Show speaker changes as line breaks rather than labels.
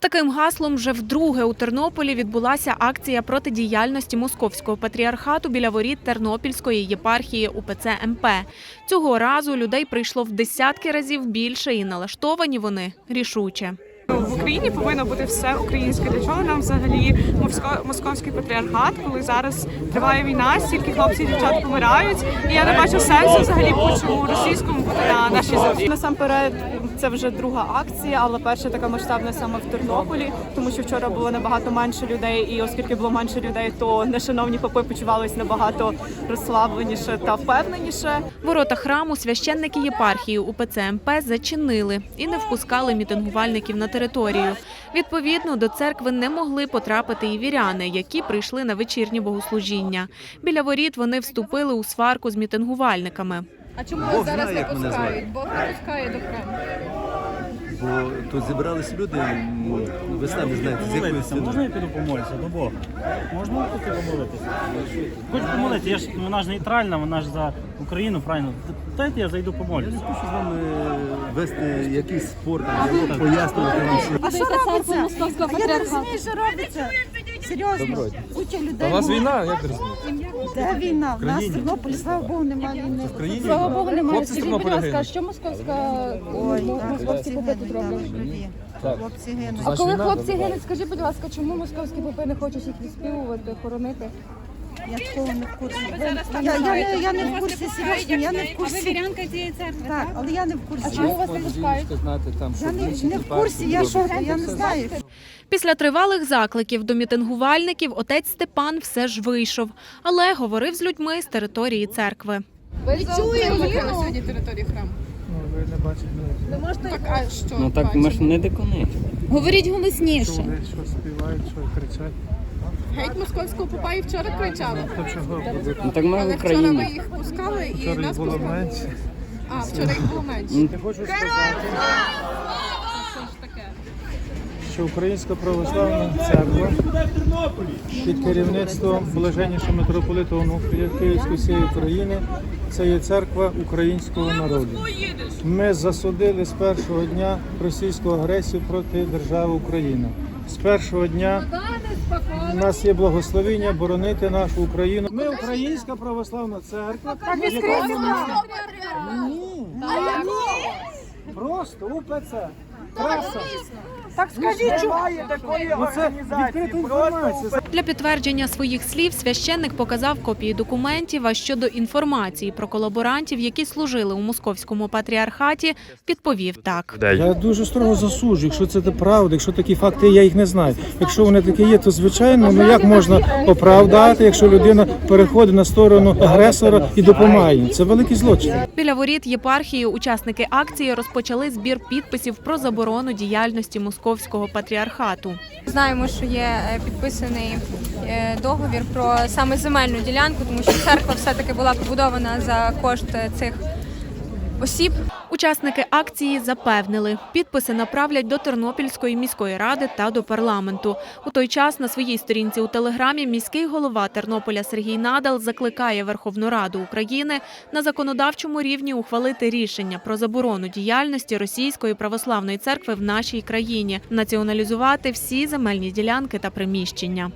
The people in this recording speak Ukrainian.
таким гаслом вже вдруге у Тернополі відбулася акція протидіяльності московського патріархату біля воріт Тернопільської єпархії УПЦ МП. Цього разу людей прийшло в десятки разів більше, і налаштовані вони рішуче.
В Україні повинно бути все українське. Для чого нам взагалі моско- московський патріархат, коли зараз триває війна, стільки хлопців і дівчат помирають. І я не бачу сенсу взагалі будь-чому російському бути на нашій землі.
Насамперед, це вже друга акція, але перша така масштабна саме в Тернополі, тому що вчора було набагато менше людей, і оскільки було менше людей, то нешановні попи почувалися набагато розслабленіше та впевненіше.
Ворота храму священники єпархії УПЦ МП зачинили і не впускали мітингувальників на територію. Відповідно, до церкви не могли потрапити і віряни, які прийшли на вечірнє богослужіння. Біля воріт вони вступили у сварку з мітингувальниками.
А чому вас зараз не пускають? Бог не пускає до храму.
Бо тут зібрались люди, ви самі знаєте, з якої
Помолитися, можна я піду помолитися до Бога? Можна піти помолитися? Хочу помолитися, я ж вона ж нейтральна, вона ж за Україну, правильно. Дайте я зайду
Я не
помолюся.
хочу з вами вести якийсь спор, діалог, пояснювати вам що.
А що робиться? московського патріархату?
що робиться? Серйозно, куча людей.
У нас війна, як розумієш?
Де війна? В нас в Тернополі, слава Богу, немає війни.
Країні
Слава Богу, немає.
Хлопці з
Скажіть, будь
Тернополя
ласка, а
гинуть.
що московська
Ой,
м-
так,
московські попи тут
гинуть,
роблять?
так, живі. Хлопці гинуть.
А коли
війна?
хлопці гинуть, скажіть, будь ласка, чому московські попи не хочуть їх відспівувати, хоронити?
Я такого не в курсі. Я, я, не, я не в курсі, серйозно, я не в курсі.
вірянка цієї церкви,
Так, але я не в
А
курсі.
чому вас не пускають?
Я не, не в курсі, я що, я не знаю.
Після тривалих закликів до мітингувальників отець Степан все ж вийшов, але говорив з людьми з території церкви.
Ви на сьогодні території храму.
Ну, ви не бачите,
Не так, а що?
Ну так ми ж не дикуни.
Говоріть голосніше.
що співають, що кричать.
Геть московського попа і вчора кричали.
Ну так ми в
Але вчора
Україні.
їх пускали і
вчора
нас
було
пускали.
менше.
А, вчора їх було менше.
Ну,
Я хочу що Українська православна церква під керівництвом блаженнішого митрополита Онуфрія Київської всієї України це є церква українського народу. Ми засудили з першого дня російську агресію проти держави Україна. З першого дня у нас є благословення боронити нашу Україну. Ми українська православна церква. яка Ні, просто УПЦ. Краса. Так скажіть, немає такої організації. відкрита інформація.
Для підтвердження своїх слів священник показав копії документів. А щодо інформації про колаборантів, які служили у московському патріархаті, відповів так.
Я дуже строго засуджую, якщо це правда, якщо такі факти, я їх не знаю. Якщо вони такі є, то звичайно, ну як можна оправдати, якщо людина переходить на сторону агресора і допомагає. Це великий злочин.
Біля воріт єпархії учасники акції розпочали збір підписів про заборону діяльності московського патріархату.
Знаємо, що є е, підписаний е, договір про саме земельну ділянку, тому що церква все-таки була побудована за кошт е, цих осіб.
Учасники акції запевнили, підписи направлять до Тернопільської міської ради та до парламенту. У той час на своїй сторінці у телеграмі міський голова Тернополя Сергій Надал закликає Верховну Раду України на законодавчому рівні ухвалити рішення про заборону діяльності Російської православної церкви в нашій країні, націоналізувати всі земельні ділянки та приміщення.